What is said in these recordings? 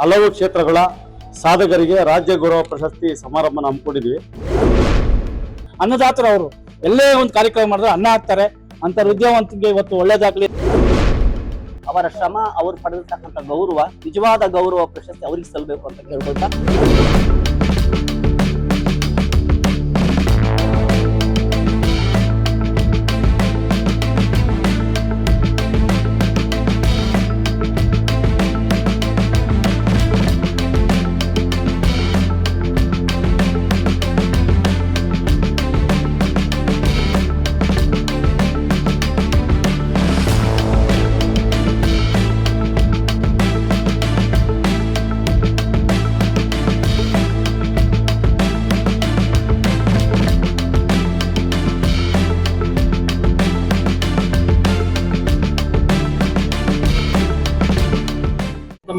ಹಲವು ಕ್ಷೇತ್ರಗಳ ಸಾಧಕರಿಗೆ ರಾಜ್ಯ ಗೌರವ ಪ್ರಶಸ್ತಿ ಸಮಾರಂಭನ ಹಮ್ಮಿಕೊಂಡಿದ್ವಿ. ಅನ್ನದಾತರು ಅವರು, ಎಲ್ಲೇ ಒಂದು ಕಾರ್ಯಕ್ರಮ ಮಾಡಿದ್ರೆ ಅನ್ನ ಹಾಕ್ತಾರೆ, ಅಂತ ವಿದ್ಯಾವಂತರಿಗೆ ಇವತ್ತು ಒಳ್ಳೇದಾಗಲಿ ಅವರ ಶ್ರಮ, ಅವರು ಪಡೆದಿರ್ತಕ್ಕಂಥ ಗೌರವ, ನಿಜವಾದ ಗೌರವ ಪ್ರಶಸ್ತಿ ಅವರಿಗೆ ಸಲ್ಲಬೇಕು ಅಂತ ಕೇಳ್ಕೊಳ್ತಾ.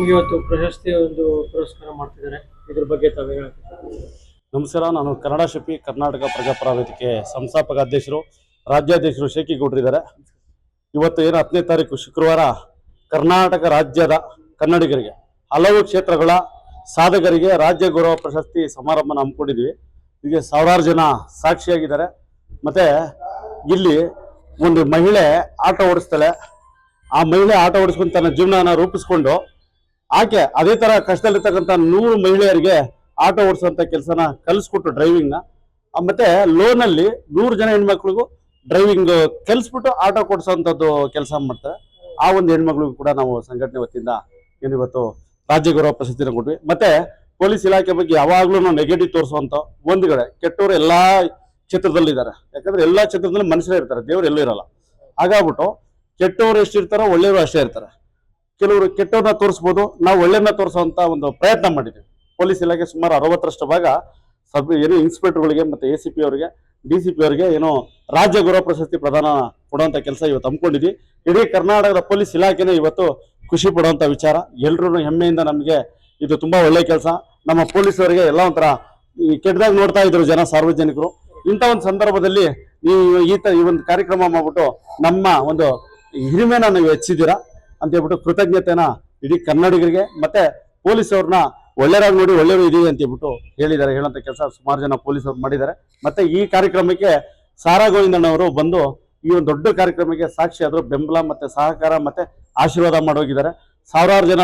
ಇವತ್ತು ಪ್ರಶಸ್ತಿ ಒಂದು ಪುರಸ್ಕಾರ ಮಾಡ್ತಿದ್ದಾರೆ. ಇದ್ರ ಬಗ್ಗೆ ತಾವೇ ನಮಸ್ಕಾರ, ನಾನು ಕನ್ನಡ ಶಿಪಿ ಕರ್ನಾಟಕ ಪ್ರಜಾಪರ ವೇದಿಕೆ ಸಂಸ್ಥಾಪಕ ಅಧ್ಯಕ್ಷರು, ರಾಜ್ಯಾಧ್ಯಕ್ಷರು ಶೇಖಿಗೌಡರಿದ್ದಾರೆ ಇವತ್ತು ಏನು ಹತ್ತನೇ ತಾರೀಕು ಶುಕ್ರವಾರ ಕರ್ನಾಟಕ ರಾಜ್ಯದ ಕನ್ನಡಿಗರಿಗೆ, ಹಲವು ಕ್ಷೇತ್ರಗಳ ಸಾಧಕರಿಗೆ ರಾಜ್ಯ ಗೌರವ ಪ್ರಶಸ್ತಿ ಸಮಾರಂಭ ಹಮ್ಮಿಕೊಂಡಿದ್ವಿ ಹೀಗೆ ಸಾವಿರಾರು ಜನ ಸಾಕ್ಷಿಯಾಗಿದ್ದಾರೆ. ಮತ್ತೆ ಇಲ್ಲಿ ಒಂದು ಮಹಿಳೆ ಆಟ ಓಡಿಸ್ತಾಳೆ. ಆ ಮಹಿಳೆ ಆಟ ಓಡಿಸ್ಕೊಂಡು ತನ್ನ ಜೀವನನ ರೂಪಿಸ್ಕೊಂಡು ಆಕೆ ಅದೇ ತರ ಕಷ್ಟದಲ್ಲಿರ್ತಕ್ಕಂಥ ನೂರು ಮಹಿಳೆಯರಿಗೆ ಆಟೋ ಓಡಿಸುವಂತ ಕೆಲಸನ ಕಲಿಸ್ಕೊಟ್ಟು ಡ್ರೈವಿಂಗ್ನ ನ. ಮತ್ತೆ ಲೋನ್ ಅಲ್ಲಿ ನೂರು ಜನ ಹೆಣ್ಮಕ್ಳಿಗೂ ಡ್ರೈವಿಂಗ್ ಕಲಿಸ್ಬಿಟ್ಟು ಆಟೋ ಕೊಡಿಸೋಂಥದ್ದು ಕೆಲಸ ಮಾಡ್ತಾರೆ. ಆ ಒಂದು ಹೆಣ್ಮಕ್ಳಿಗೂ ಕೂಡ ನಾವು ಸಂಘಟನೆ ವತಿಯಿಂದ ಏನು ಇವತ್ತು ರಾಜ್ಯ ಗೌರವ ಪ್ರಶಸ್ತಿನ ಕೊಟ್ವಿ. ಮತ್ತೆ ಪೊಲೀಸ್ ಇಲಾಖೆ ಬಗ್ಗೆ ಯಾವಾಗ್ಲೂ ನೆಗೆಟಿವ್ ತೋರಿಸುವಂತ ಒಂದು ಕಡೆ, ಕೆಟ್ಟವರು ಎಲ್ಲಾ ಚಿತ್ರದಲ್ಲಿದ್ದಾರೆ ಯಾಕಂದ್ರೆ ಎಲ್ಲಾ ಕ್ಷೇತ್ರದಲ್ಲಿ ಮನುಷ್ಯರೇ ಇರ್ತಾರೆ, ದೇವರು ಎಲ್ಲೂ ಇರಲ್ಲ. ಹಾಗಾಗ್ಬಿಟ್ಟು ಕೆಟ್ಟವರು ಎಷ್ಟಿರ್ತಾರೋ ಒಳ್ಳೆಯವರು ಅಷ್ಟೇ ಇರ್ತಾರೆ. ಕೆಲವರು ಕೆಟ್ಟವನ್ನ ತೋರಿಸ್ಬೋದು. ನಾವು ಒಳ್ಳೆಯನ್ನ ತೋರಿಸುವಂತ ಒಂದು ಪ್ರಯತ್ನ ಮಾಡಿದ್ದೀವಿ ಪೊಲೀಸ್ ಇಲಾಖೆ ಸುಮಾರು ಅರವತ್ತರಷ್ಟು ಭಾಗ ಸಬ್, ಏನು ಇನ್ಸ್ಪೆಕ್ಟರ್ಗಳಿಗೆ ಮತ್ತೆ ಎ ಸಿ ಪಿ ಅವರಿಗೆ ಡಿ ಸಿ ಪಿ ಅವರಿಗೆ ಏನೋ ರಾಜ್ಯ ಗೌರವ ಪ್ರಶಸ್ತಿ ಪ್ರದಾನ ಕೊಡುವಂತ ಕೆಲಸ ಇವತ್ತು ಹಮ್ಮಿಕೊಂಡಿದ್ವಿ. ಇಡೀ ಕರ್ನಾಟಕದ ಪೊಲೀಸ್ ಇಲಾಖೆನೇ ಇವತ್ತು ಖುಷಿ ಪಡುವಂತ ವಿಚಾರ. ಎಲ್ರೂ ಹೆಮ್ಮೆಯಿಂದ ನಮಗೆ ಇದು ತುಂಬಾ ಒಳ್ಳೆಯ ಕೆಲಸ. ನಮ್ಮ ಪೊಲೀಸರಿಗೆ ಎಲ್ಲ ಒಂಥರ ಕೆಟ್ಟದಾಗ ನೋಡ್ತಾ ಇದ್ರು ಜನ ಸಾರ್ವಜನಿಕರು. ಇಂಥ ಒಂದು ಸಂದರ್ಭದಲ್ಲಿ ನೀವು ಈ ತ, ಈ ಒಂದು ಕಾರ್ಯಕ್ರಮ ಮಾಡ್ಬಿಟ್ಟು ನಮ್ಮ ಒಂದು ಹಿರಿಮೆನ ನೀವು ಹೆಚ್ಚಿದ್ದೀರಾ? ಅಂತ ಹೇಳ್ಬಿಟ್ಟು ಕೃತಜ್ಞತೆನ ಇಡೀ ಕನ್ನಡಿಗರಿಗೆ ಮತ್ತೆ ಪೊಲೀಸವ್ರನ್ನ ಒಳ್ಳೆಯರಾಗಿ ನೋಡಿ ಒಳ್ಳೆಯವರು ಇದೀವಿ ಅಂತ ಹೇಳ್ಬಿಟ್ಟು ಹೇಳಿದ್ದಾರೆ. ಹೇಳಂತ ಕೆಲಸ ಸುಮಾರು ಜನ ಪೊಲೀಸರು ಮಾಡಿದ್ದಾರೆ. ಮತ್ತೆ ಈ ಕಾರ್ಯಕ್ರಮಕ್ಕೆ ಸಾರಾ ಗೋವಿಂದಣ್ಣವರು ಬಂದು ಈ ಒಂದು ದೊಡ್ಡ ಕಾರ್ಯಕ್ರಮಕ್ಕೆ ಸಾಕ್ಷಿ ಆದ್ರು ಬೆಂಬಲ ಮತ್ತೆ ಸಹಕಾರ ಮತ್ತೆ ಆಶೀರ್ವಾದ ಮಾಡೋಗಿದ್ದಾರೆ ಸಾವಿರಾರು ಜನ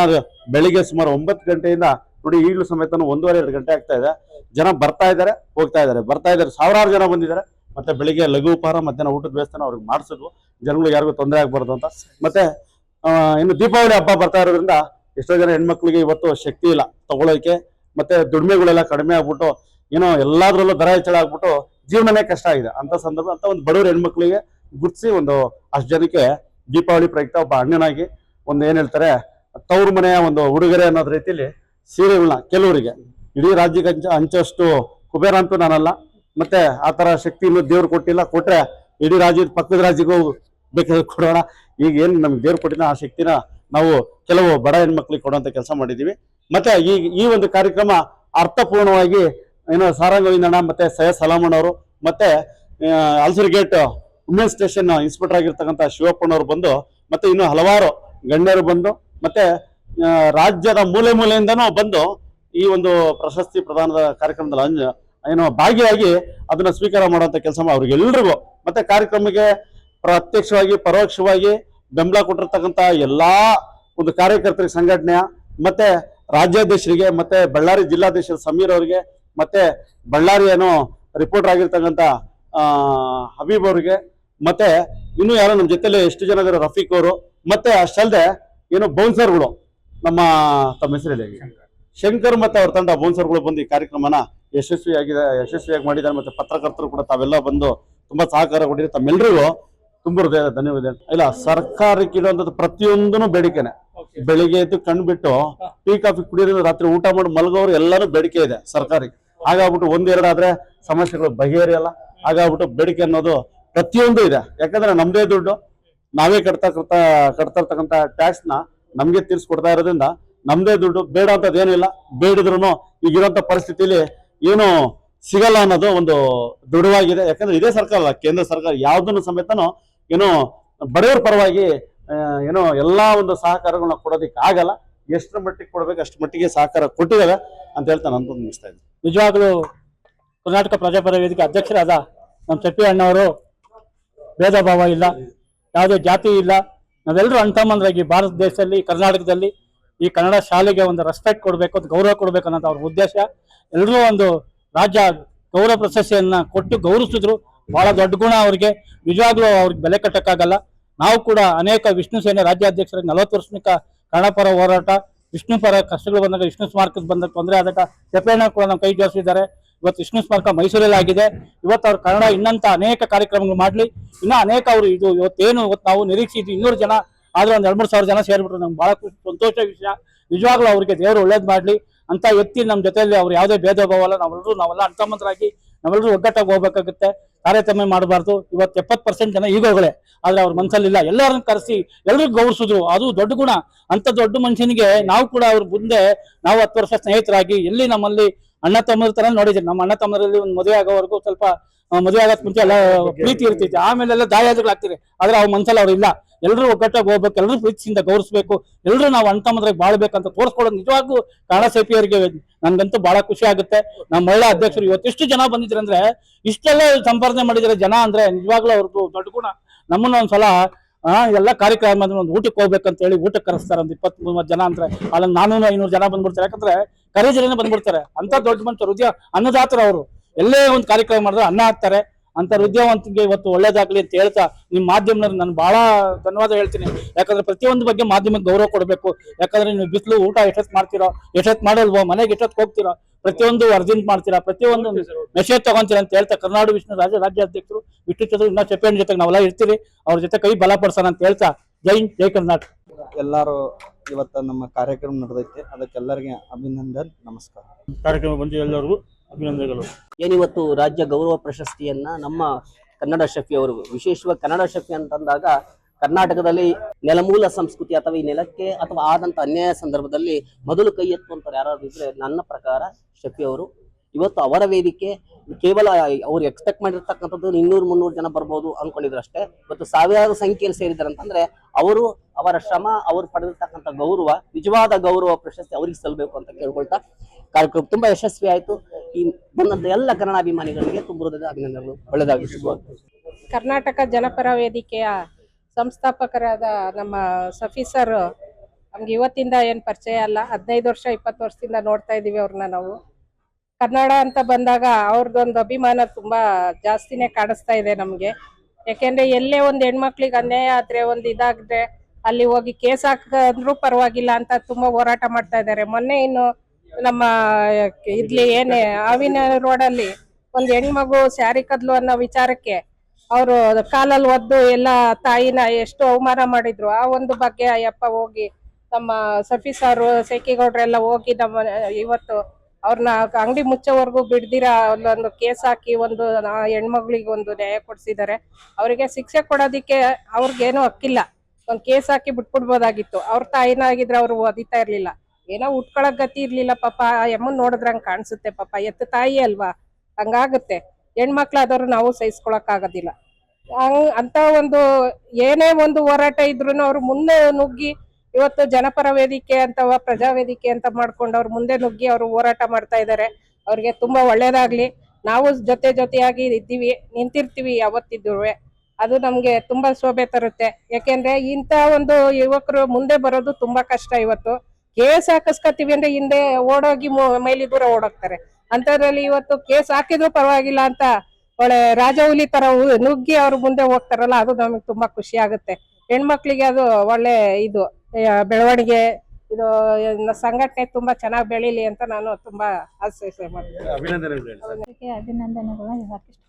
ಬೆಳಿಗ್ಗೆ ಸುಮಾರು ಒಂಬತ್ತು ಗಂಟೆಯಿಂದ ನೋಡಿ ಈಗಲೂ ಸಮೇತ ಒಂದೂವರೆ, ಎರಡು ಗಂಟೆ ಆಗ್ತಾ ಇದೆ. ಜನ ಬರ್ತಾ ಇದ್ದಾರೆ, ಹೋಗ್ತಾ ಇದ್ದಾರೆ. ಬರ್ತಾ ಇದ್ದಾರೆ. ಸಾವಿರಾರು ಜನ ಬಂದಿದ್ದಾರೆ. ಮತ್ತೆ ಬೆಳಿಗ್ಗೆ ಲಘು ಉಪಹಾರ, ಮಧ್ಯಾಹ್ನ ಊಟದ ವ್ಯವಸ್ಥೆನ ಅವ್ರಿಗೆ ಮಾಡಿಸಿದ್ವು. ಜನಗಳು ಯಾರಿಗೂ ತೊಂದರೆ ಆಗಬಾರ್ದು ಅಂತ. ಮತ್ತೆ ಇನ್ನು ದೀಪಾವಳಿ ಹಬ್ಬ ಬರ್ತಾ ಇರೋದ್ರಿಂದ ಎಷ್ಟೋ ಜನ ಹೆಣ್ಮಕ್ಳಿಗೆ ಇವತ್ತು ಶಕ್ತಿ ಇಲ್ಲ ತಗೊಳ್ಳೋಕೆ ಮತ್ತೆ ದುಡಿಮೆಗಳೆಲ್ಲ ಕಡಿಮೆ ಆಗ್ಬಿಟ್ಟು, ಏನೋ ಎಲ್ಲಾದ್ರಲ್ಲೂ ದರ ಹೆಚ್ಚಳ ಆಗ್ಬಿಟ್ಟು ಜೀವನನೇ ಕಷ್ಟ ಆಗಿದೆ. ಅಂತ ಸಂದರ್ಭ ಅಂತ ಒಂದು ಬಡವ್ರ ಹೆಣ್ಮಕ್ಳಿಗೆ ಗುರ್ತಿಸಿ ಒಂದು ಅಷ್ಟು ಜನಕ್ಕೆ ದೀಪಾವಳಿ ಪ್ರಯುಕ್ತ ಒಬ್ಬ ಅಣ್ಣನಾಗಿ ಒಂದು ಏನ್ ಹೇಳ್ತಾರೆ, ತವ್ರ ಮನೆಯ ಒಂದು ಉಡುಗೊರೆ ಅನ್ನೋದ್ ರೀತಿಲಿ ಸೀರೆಗಳನ್ನ ಕೆಲವರಿಗೆ. ಇಡೀ ರಾಜ್ಯಕ್ಕೆ ಹಂಚ ಹಂಚೋಷ್ಟು ಕುಬೇರ ಅಂತೂ ನಾನಲ್ಲ, ಮತ್ತೆ ಆ ತರ ಶಕ್ತಿ ಇನ್ನೂ ದೇವ್ರು ಕೊಟ್ಟಿಲ್ಲ, ಕೊಟ್ರೆ ಇಡೀ ರಾಜ್ಯದ ಪಕ್ಕದ ರಾಜ್ಯಕ್ಕೂ ಬೇಕಾದ್ರೆ ಕೊಡೋಣ. ಈಗ ಏನು ನಮ್ಗೆ ದೇವ್ರು ಕೊಟ್ಟಿನ ಆ ಶಕ್ತಿನ ನಾವು ಕೆಲವು ಬಡ ಹೆಣ್ಮಕ್ಳಿಗೆ ಕೊಡುವಂತ ಕೆಲಸ ಮಾಡಿದೀವಿ. ಮತ್ತೆ ಈ ಈ ಒಂದು ಕಾರ್ಯಕ್ರಮ ಅರ್ಥಪೂರ್ಣವಾಗಿ ಏನೋ ಸಾರಂಗವಿಂದಣ್ಣ ಮತ್ತೆ ಸೈಯದ್ ಸಲಾಮಣ್ಣವರು ಮತ್ತೆ Ulsoor Gate women station inspector ಆಗಿರ್ತಕ್ಕಂಥ ಶಿವಪ್ಪನವರು ಬಂದು ಮತ್ತೆ ಇನ್ನು ಹಲವಾರು ಗಣ್ಯರು ಬಂದು ಮತ್ತೆ ರಾಜ್ಯದ ಮೂಲೆ ಮೂಲೆಯಿಂದನೂ ಬಂದು ಈ ಒಂದು ಪ್ರಶಸ್ತಿ ಪ್ರದಾನದ ಕಾರ್ಯಕ್ರಮದಲ್ಲಿ ಏನೋ ಭಾಗಿಯಾಗಿ ಅದನ್ನ ಸ್ವೀಕಾರ ಮಾಡುವಂತ ಕೆಲಸ ಅವ್ರಿಗೆಲ್ರಿಗೂ. ಮತ್ತೆ ಕಾರ್ಯಕ್ರಮಕ್ಕೆ ಪ್ರತ್ಯಕ್ಷವಾಗಿ, ಪರೋಕ್ಷವಾಗಿ ಬೆಂಬಲ ಕೊಟ್ಟಿರ್ತಕ್ಕಂಥ ಎಲ್ಲಾ ಒಂದು ಕಾರ್ಯಕರ್ತರಿಗೆ ಸಂಘಟನೆಯ ಮತ್ತೆ ರಾಜ್ಯಾಧ್ಯಕ್ಷರಿಗೆ ಮತ್ತೆ ಬಳ್ಳಾರಿ ಜಿಲ್ಲಾಧ್ಯಕ್ಷರ ಸಮೀರ್ ಅವರಿಗೆ ಮತ್ತೆ ಬಳ್ಳಾರಿ ಏನೋ ರಿಪೋರ್ಟರ್ ಆಗಿರ್ತಕ್ಕಂಥ ಹಬೀಬ್ ಅವರಿಗೆ ಮತ್ತೆ ಇನ್ನು ಯಾರೋ ನಮ್ಮ ಜೊತೆಲಿ ಎಷ್ಟು ಜನ ಇದ್ದಾರೆ ರಫೀಕ್ ಅವರು ಮತ್ತೆ ಅಷ್ಟಲ್ಲದೆ ಏನು ಬೌನ್ಸರ್ಗಳು ನಮ್ಮ, ತಮ್ಮ ಹೆಸರಲ್ಲಿ ಶಂಕರ್ ಮತ್ತೆ ಅವ್ರ ತಂಡ ಬೌನ್ಸರ್ಗಳು ಬಂದು ಈ ಕಾರ್ಯಕ್ರಮನ ಯಶಸ್ವಿಯಾಗಿದೆ, ಯಶಸ್ವಿಯಾಗಿ ಮಾಡಿದ್ದಾರೆ ಮತ್ತೆ ಪತ್ರಕರ್ತರು ಕೂಡ ತಾವೆಲ್ಲ ಬಂದು ತುಂಬಾ ಸಹಕಾರ ಕೊಟ್ಟಿದ್ದಾರೆ. ತಮ್ಮೆಲ್ಲರಿಗೂ ತುಂಬ ಹೃದಯದ ಧನ್ಯವಾದ ಇಲ್ಲ ಸರ್ಕಾರಕ್ಕೆ ಇಡುವಂತದ್ದು ಪ್ರತಿಯೊಂದನು ಬೇಡಿಕೆನೆ. ಬೆಳಿಗ್ಗೆ ಎದ್ದು ಕಣ್ಣು ಬಿಟ್ಟು ಟೀ ಕಾಫಿ ಕುಡಿಯೋದ್ರಿಂದ ರಾತ್ರಿ ಊಟ ಮಾಡಿ ಮಲಗೋರು ಎಲ್ಲಾನು ಬೇಡಿಕೆ ಇದೆ ಸರ್ಕಾರಕ್ಕೆ. ಹಾಗಾಗ್ಬಿಟ್ಟು ಒಂದೆರಡು ಆದ್ರೆ ಸಮಸ್ಯೆಗಳು ಬಗೆಹರಿಯಲ್ಲ. ಹಾಗಾಗ್ಬಿಟ್ಟು ಬೇಡಿಕೆ ಅನ್ನೋದು ಪ್ರತಿಯೊಂದು ಇದೆ. ಯಾಕಂದ್ರೆ ನಮ್ದೇ ದುಡ್ಡು ನಾವೇ ಕಟ್ತಾ ಕಟ್ತಾ ಕಟ್ತಾ ಇರ್ತಕ್ಕಂಥ ಟ್ಯಾಕ್ಸ್ನ ನಮ್ಗೆ ತೀರ್ಸ್ಕೊಡ್ತಾ ಇರೋದ್ರಿಂದ ನಮ್ದೇ ದುಡ್ಡು ಬೇಡ ಅಂತದ್ ಏನಿಲ್ಲ ಬೇಡಿದ್ರು ಈಗಿರೋಂಥ ಪರಿಸ್ಥಿತಿಲಿ ಏನು ಸಿಗಲ್ಲ ಅನ್ನೋದು ಒಂದು ದೃಢವಾಗಿದೆ. ಯಾಕಂದ್ರೆ ಇದೇ ಸರ್ಕಾರ ಅಲ್ಲ ಕೇಂದ್ರ ಸರ್ಕಾರ ಯಾವ್ದನ್ನು ಸಮೇತನು ಏನೋ ಬಡವರ ಪರವಾಗಿ ಏನೋ ಎಲ್ಲ ಒಂದು ಸಹಕಾರಗಳನ್ನ ಕೊಡೋದಕ್ಕೆ ಆಗಲ್ಲ ಎಷ್ಟು ಮಟ್ಟಿಗೆ ಕೊಡ್ಬೇಕು, ಅಷ್ಟು ಮಟ್ಟಿಗೆ ಸಹಕಾರ ಕೊಟ್ಟಿದ್ದಾರೆ ಅಂತ ಹೇಳ್ತಾ ನಾನು ಮುಗಿಸ್ತಾ ಇದ್ದೀನಿ. ನಿಜವಾಗ್ಲೂ ಕರ್ನಾಟಕ ಪ್ರಜಾಪರ ವೇದಿಕೆ ಅಧ್ಯಕ್ಷರಾದ ನಮ್ಮ ಚಪ್ಪಿ ಅಣ್ಣವರು ಭೇದ ಭಾವ ಇಲ್ಲ, ಯಾವುದೇ ಜಾತಿ ಇಲ್ಲ. ನಾವೆಲ್ಲರೂ ಅಣ್ತಮ್ಮಂದ್ರಾಗಿ ಭಾರತ ದೇಶದಲ್ಲಿ, ಕರ್ನಾಟಕದಲ್ಲಿ ಈ ಕನ್ನಡ ಶಾಲೆಗೆ ಒಂದು ರೆಸ್ಪೆಕ್ಟ್ ಕೊಡಬೇಕು ಒಂದು ಗೌರವ ಕೊಡಬೇಕು ಅನ್ನೋದು ಅವ್ರ ಉದ್ದೇಶ. ಎಲ್ಲರೂ ಒಂದು ರಾಜ್ಯ ಗೌರವ ಪ್ರಶಸ್ತಿಯನ್ನು ಕೊಟ್ಟು ಗೌರವಿಸಿದ್ರು. ಬಹಳ ದೊಡ್ಡ ಗುಣ ಅವ್ರಿಗೆ. ನಿಜವಾಗ್ಲೂ ಅವ್ರಿಗೆ ಬೆಲೆ ಕಟ್ಟಕ್ಕಾಗಲ್ಲ. ನಾವು ಕೂಡ ಅನೇಕ ವಿಷ್ಣು ಸೇನೆ ರಾಜ್ಯಾಧ್ಯಕ್ಷರಾಗಿ ನಲವತ್ತು ವರ್ಷನಿಕ ಕನ್ನಡಪರ ಹೋರಾಟ, ವಿಷ್ಣು ಪರ ಕಷ್ಟಗಳು ಬಂದಾಗ ವಿಷ್ಣು ಸ್ಮಾರಕದ ಬಂದಾಗ ತೊಂದರೆ ಆದಾಗ ಚಪ್ಪೇಣ ಕೂಡ ನಮ್ಮ ಕೈ ಜೋಡಿಸಿದ್ದಾರೆ. ಇವತ್ತು ವಿಷ್ಣು ಸ್ಮಾರಕ ಮೈಸೂರಲ್ಲಿ ಆಗಿದೆ ಇವತ್ತು ಅವ್ರ ಕನ್ನಡ ಇನ್ನಂತ ಅನೇಕ ಕಾರ್ಯಕ್ರಮಗಳು ಮಾಡಲಿ. ಇನ್ನೂ ಅನೇಕ ಅವರು ಇದು ಇವತ್ತೇನು ಇವತ್ತು ನಾವು ನಿರೀಕ್ಷಿದ್ವಿ ಇನ್ನೂರು ಜನ, ಆದ್ರೆ ಒಂದು ಎರಡು ಮೂರು ಸಾವಿರ ಜನ ಸೇರ್ಬಿಟ್ರು ನಮ್ಗೆ ಬಹಳ ಖುಷಿ, ಸಂತೋಷ ವಿಷಯ. ನಿಜವಾಗ್ಲೂ ಅವ್ರಿಗೆ ದೇವರು ಒಳ್ಳೇದು ಮಾಡಲಿ. ಅಂತ ಎತ್ತಿ ನಮ್ಮ ಜೊತೆಯಲ್ಲಿ ಅವ್ರು ಯಾವುದೇ ಭೇದ ಭಾವ ಅಲ್ಲ ನಾವೆಲ್ಲರೂ ನಾವೆಲ್ಲ ಅಣ್ತಮ್ಮಂತರಾಗಿ ನಾವೆಲ್ಲರೂ ಒಗ್ಗಟ್ಟಾಗಿ ಹೋಗ್ಬೇಕಾಗುತ್ತೆ. ತಾರತಮ್ಯ ಮಾಡಬಾರ್ದು? ಇವತ್ತು ಎಪ್ಪತ್ತು ಪರ್ಸೆಂಟ್ ಜನ ಈಗೋಗಳೇ. ಆದರೆ ಅವ್ರ ಮನಸ್ಸಲ್ಲಿಲ್ಲ ಎಲ್ಲರನ್ನ ಕರೆಸಿ ಎಲ್ರಿಗೂ ಗೌರವಿಸಿದ್ರು. ಅದು ದೊಡ್ಡ ಗುಣ. ಅಂತ ದೊಡ್ಡ ಮನುಷ್ಯನಿಗೆ ನಾವು ಕೂಡ ಅವ್ರ ಮುಂದೆ ನಾವು ಹತ್ತು ವರ್ಷ ಸ್ನೇಹಿತರಾಗಿ ಎಲ್ಲಿ ನಮ್ಮಲ್ಲಿ ಅಣ್ಣ ತಮ್ಮರ ತರ ನೋಡಿದ್ರಿ ನಮ್ಮ ಅಣ್ಣ ತಮ್ಮರಲ್ಲಿ ಒಂದು ಮದುವೆ ಆಗೋವರೆಗೂ ಸ್ವಲ್ಪ ಮದುವೆ ಆಗೋದ್ ಮುಂಚೆ ಎಲ್ಲ ಪ್ರೀತಿ ಇರ್ತೈತಿ ಆಮೇಲೆ ಎಲ್ಲ ದಾಯಾದಿಗಳಾಗ್ತಿರಿ ಆದ್ರೆ ಅವ್ರ ಮನ್ಸಲ್ಲಿ ಅವ್ರಿಲ್ಲ. ಎಲ್ಲರೂ ಒಗ್ಗಟ್ಟಾಗಿ ಹೋಗ್ಬೇಕು ಎಲ್ಲರೂ ಪ್ರೀತಿಯಿಂದ ಗೌರಿಸ್ಬೇಕು ಎಲ್ಲರೂ ನಾವು ಅಣ್ಣ ತಮ್ಮದ್ರಾಗ ಬಾಳ್ಬೇಕಂತ ತೋರಿಸ್ಕೊಳ್ಳೋದು ನಿಜವಾಗ್ಲೂ ಕನ್ನಡ ಸೇಪಿಯವರಿಗೆ ನನ್ಗಂತೂ ಬಹಳ ಖುಷಿ ಆಗುತ್ತೆ. ನಮ್ಮ ಮಹಿಳಾ ಅಧ್ಯಕ್ಷರು ಇವತ್ತಿಷ್ಟು ಜನ ಬಂದಿದ್ರು ಅಂದ್ರೆ, ಇಷ್ಟೆಲ್ಲ ಸಂಪಾದನೆ ಮಾಡಿದ್ರೆ ಜನ ಅಂದ್ರೆ ನಿಜವಾಗ್ಲೂ ಅವ್ರದ್ದು ದೊಡ್ಡ ಗುಣ. ನಮ್ಮನ್ನ ಒಂದ್ಸಲ, ಆ, ಎಲ್ಲ ಕಾರ್ಯಕ್ರಮ ಒಂದು ಊಟಕ್ಕೆ ಹೋಗ್ಬೇಕಂತ ಹೇಳಿ ಊಟಕ್ಕೆ ಕರೆಸ್ತಾರೆ ಒಂದು ಇಪ್ಪತ್ತ್ ಮೂವತ್ತು ಜನ ಅಂದ್ರೆ ಅಲ್ಲಿ ನಾನೂರು ಐನೂರು ಜನ ಬಂದ್ಬಿಡ್ತಾರೆ. ಯಾಕಂದ್ರೆ ಕರೇಜರೇನೆ ಬಂದ್ಬಿಡ್ತಾರೆ. ಅಂತ ದೊಡ್ಡ ಮನುಷ್ಯರು ಹೃದಯ ಅನ್ನದಾತರು ಅವರು. ಎಲ್ಲೇ ಒಂದು ಕಾರ್ಯಕ್ರಮ ಮಾಡಿದ್ರೆ ಅನ್ನ ಹಾಕ್ತಾರೆ. ಅಂತ ಹೃದಯವಂತಿಗೆ ಇವತ್ತು ಒಳ್ಳೇದಾಗ್ಲಿ ಅಂತ ಹೇಳ್ತಾ ನಿಮ್ಮ ಮಾಧ್ಯಮದ ನಾನು ಬಹಳ ಧನ್ಯವಾದ ಹೇಳ್ತೀನಿ. ಯಾಕಂದ್ರೆ ಪ್ರತಿಯೊಂದು ಬಗ್ಗೆ ಮಾಧ್ಯಮಕ್ಕೆ ಗೌರವ ಕೊಡಬೇಕು. ಯಾಕಂದ್ರೆ ನೀವು ಬಿಸಿಲು ಊಟ ಎಷ್ಟೊತ್ತು ಮಾಡ್ತೀರೋ ಎಷ್ಟೊತ್ತು ಮಾಡಲ್ವೋ ಮನೆಗೆ ಎಷ್ಟೊತ್ತು ಹೋಗ್ತೀರೋ ಪ್ರತಿಯೊಂದು ಅರ್ಜಿಂಟ್ ಮಾಡ್ತೀರಾ ಪ್ರತಿಯೊಂದು ಮೆಸೇಜ್ ತಗೊಂತೀರಾ ಅಂತ ಹೇಳ್ತಾ ಕರ್ನಾಟಕ ವಿಷ್ಣು ರಾಜ್ಯ ರಾಜ್ಯಾಧ್ಯಕ್ಷರು ವಿಷ್ಣು ಚಂದ್ರ ಇನ್ನೂ ಚಪ್ಪೇಣ್ ಜೊತೆಗೆ ನಾವೆಲ್ಲ ಇರ್ತೀವಿ ಅವ್ರ ಜೊತೆ ಕೈ ಬಲಪಡಿಸೋಣ ಅಂತ ಹೇಳ್ತಾ ಜೈ ಜೈ ಕರ್ನಾಟಕ. ಎಲ್ಲಾರು ಇವತ್ತ ನಮ್ಮ ಕಾರ್ಯಕ್ರಮ ನಡೆದೈತೆ. ಅದಕ್ಕೆಲ್ಲರಿಗೆ ಅಭಿನಂದನ್ ನಮಸ್ಕಾರ. ಕಾರ್ಯಕ್ರಮ ಬಂದು ಎಲ್ಲರಿಗೂ. ಅಭಿನಂದನೆಗಳು. ಏನಿವತ್ತು ರಾಜ್ಯ ಗೌರವ ಪ್ರಶಸ್ತಿಯನ್ನ ನಮ್ಮ ಕನ್ನಡ ಶಫಿ ಅವರು, ವಿಶೇಷವಾಗಿ ಕನ್ನಡ ಶಫಿ ಅಂತಂದಾಗ ಕರ್ನಾಟಕದಲ್ಲಿ ನೆಲಮೂಲ ಸಂಸ್ಕೃತಿ ಅಥವಾ ಈ ನೆಲಕ್ಕೆ ಅಥವಾ ಆದಂತ ಅನ್ಯಾಯ ಸಂದರ್ಭದಲ್ಲಿ ಮೊದಲು ಕೈ ಎತ್ತುವಂತ ಯಾರಾದ್ರೂ ಇದ್ರೆ ನನ್ನ ಪ್ರಕಾರ ಶಫಿ ಅವರು ಇವತ್ತು ಅವರ ವೇದಿಕೆ ಕೇವಲ ಅವ್ರು ಎಕ್ಸ್ಪೆಕ್ಟ್ ಮಾಡಿರ್ತಕ್ಕಂಥದ್ದು ಇನ್ನೂರು ಮುನ್ನೂರು ಜನ ಬರ್ಬೋದು ಅನ್ಕೊಂಡಿದ್ರು ಅಷ್ಟೇ. ಇವತ್ತು ಸಾವಿರಾರು ಸಂಖ್ಯೆಯಲ್ಲಿ ಸೇರಿದ್ದಾರೆ ಅಂತಂದ್ರೆ ಅವರು ಅವರ ಶ್ರಮ, ಅವರು ಪಡೆದಿರ್ತಕ್ಕಂಥ ಗೌರವ, ನಿಜವಾದ ಗೌರವ, ಪ್ರಶಸ್ತಿ ಅವರಿಗೆ ಸಲ್ಲಬೇಕು ಅಂತ ಕೇಳ್ಕೊಳ್ತಾ ಕಾರ್ಯಕ್ರಮ ತುಂಬಾ ಯಶಸ್ವಿ ಆಯಿತು. ಈ ಬಂದ ಎಲ್ಲ ಕನ್ನಡಾಭಿಮಾನಿಗಳಿಗೆ ತುಂಬ ಹೃದಯದ ಅಭಿನಂದನೆಗಳು. ಶುಭವಾಗಲಿ ಕರ್ನಾಟಕ ಜನಪರ ವೇದಿಕೆಯ ಸಂಸ್ಥಾಪಕರಾದ ನಮ್ಮ ಸಫಿ ಸರ್, ನಮ್ಗೆ ಇವತ್ತಿಂದ ಏನು ಪರಿಚಯ ಅಲ್ಲ, ಹದಿನೈದು ವರ್ಷ, ಇಪ್ಪತ್ತು ವರ್ಷದಿಂದ ನೋಡ್ತಾ ಇದ್ದೀವಿ ಅವ್ರನ್ನ ನಾವು. ಕನ್ನಡ ಅಂತ ಬಂದಾಗ ಅವ್ರದ್ದೊಂದು ಅಭಿಮಾನ ತುಂಬಾ ಜಾಸ್ತಿನೇ ಕಾಣಿಸ್ತಾ ಇದೆ ನಮ್ಗೆ. ಯಾಕೆಂದ್ರೆ ಎಲ್ಲೇ ಒಂದ್ ಹೆಣ್ಮಕ್ಳಿಗೆ ಅನ್ಯಾಯ ಆದ್ರೆ, ಒಂದ್ ಇದಾಗ್ರೆ ಅಲ್ಲಿ ಹೋಗಿ ಕೇಸ್ ಹಾಕಂದ್ರು ಪರವಾಗಿಲ್ಲ ಅಂತ ತುಂಬಾ ಹೋರಾಟ ಮಾಡ್ತಾ ಇದ್ದಾರೆ. ಮೊನ್ನೆ ಇನ್ನು ನಮ್ಮ ಇದ್ಲಿ ಏನೇ ಆವಿನ ರೋಡಲ್ಲಿ ಒಂದ್ ಹೆಣ್ಮಗು ಸ್ಯಾರಿ ಕದ್ಲು ಅನ್ನೋ ವಿಚಾರಕ್ಕೆ ಅವರು ಕಾಲಲ್ಲಿ ಒದ್ದು ಎಲ್ಲ ತಾಯಿನ ಎಷ್ಟು ಅವಮಾನ ಮಾಡಿದ್ರು. ಆ ಒಂದು ಬಗ್ಗೆ ಅಯ್ಯಪ್ಪ ಹೋಗಿ ನಮ್ಮ ಸಫಿ ಸಾರು ಸೇಕಿಗೌಡ್ರೆಲ್ಲ ಹೋಗಿ ನಮ್ಮ ಇವತ್ತು ಅವ್ರನ್ನ ಅಂಗಡಿ ಮುಚ್ಚೋವರೆಗೂ ಬಿಡ್ದಿರ ಅಲ್ಲೊಂದು ಕೇಸ್ ಹಾಕಿ ಒಂದು ಹೆಣ್ಮಗಳಿಗೆ ಒಂದು ನ್ಯಾಯ ಕೊಡಿಸಿದ್ದಾರೆ ಅವರಿಗೆ ಶಿಕ್ಷೆ ಕೊಡೋದಿಕ್ಕೆ ಅವ್ರಿಗೇನು ಹಕ್ಕಿಲ್ಲ. ಒಂದು ಕೇಸ್ ಹಾಕಿ ಬಿಟ್ಬಿಡ್ಬೋದಾಗಿತ್ತು. ಅವ್ರ ತಾಯಿನ ಆಗಿದ್ರೆ ಅವ್ರು ಓದಿತಾ ಇರ್ಲಿಲ್ಲ. ಏನೋ ಉಟ್ಕೊಳಕ್ ಗತಿ ಇರಲಿಲ್ಲ ಪಾಪ. ಆ ಎಮ್ಮನ್ ನೋಡಿದ್ರಂಗ್ ಕಾಣಿಸುತ್ತೆ ಪಾಪ. ಎತ್ತ ತಾಯಿ ಅಲ್ವಾ? ಹಂಗಾಗುತ್ತೆ. ಹೆಣ್ಮಕ್ಳಾದವ್ರು ನಾವು ಸಹಿಸ್ಕೊಳಕ್ಕಾಗೋದಿಲ್ಲ ಹಂಗ್ ಅಂತ ಒಂದು ಏನೇ ಒಂದು ಹೋರಾಟ ಇದ್ರು ಅವ್ರು ಮುಂದೆ ನುಗ್ಗಿ ಇವತ್ತು ಜನಪರ ವೇದಿಕೆ ಅಂತ ಪ್ರಜಾ ವೇದಿಕೆ ಅಂತ ಮಾಡ್ಕೊಂಡು ಅವ್ರು ಮುಂದೆ ನುಗ್ಗಿ ಅವರು ಹೋರಾಟ ಮಾಡ್ತಾ ಇದ್ದಾರೆ ಅವ್ರಿಗೆ ತುಂಬಾ ಒಳ್ಳೇದಾಗ್ಲಿ. ನಾವು ಜೊತೆ ಜೊತೆಯಾಗಿ ಇದ್ದೀವಿ, ನಿಂತಿರ್ತೀವಿ ಯಾವತ್ತಿದ್ರು ಅದು ನಮ್ಗೆ ತುಂಬಾ ಶೋಭೆ ತರುತ್ತೆ. ಯಾಕೆಂದ್ರೆ ಇಂತ ಒಂದು ಯುವಕರು ಮುಂದೆ ಬರೋದು ತುಂಬಾ ಕಷ್ಟ ಇವತ್ತು. ಕೇಸ್ ಹಾಕಿಸ್ಕೊತೀವಿ ಅಂದ್ರೆ ಹಿಂದೆ ಓಡೋಗಿ ಮೈಲಿ ದೂರ ಓಡೋಗ್ತಾರೆ. ಅಂತದ್ರಲ್ಲಿ ಇವತ್ತು ಕೇಸ್ ಹಾಕಿದ್ರು ಪರವಾಗಿಲ್ಲ ಅಂತ ಒಳ್ಳೆ ರಾಜಹುಲಿ ತರ ನುಗ್ಗಿ ಅವ್ರು ಮುಂದೆ ಹೋಗ್ತಾರಲ್ಲ, ಅದು ನಮಗೆ ತುಂಬಾ ಖುಷಿ ಆಗುತ್ತೆ. ಹೆಣ್ಮಕ್ಳಿಗೆ ಅದು ಒಳ್ಳೆ ಇದು. ಬೆಳವಣಿಗೆ ಇದು ಸಂಘಟನೆ ತುಂಬಾ ಚೆನ್ನಾಗಿ ಬೆಳೀಲಿ ಅಂತ ನಾನು ತುಂಬಾ ಆಶಿಸೆ ಮಾಡ್ತೀನಿ. ಅಭಿನಂದನೆಗಳು ಹೇಳಿ.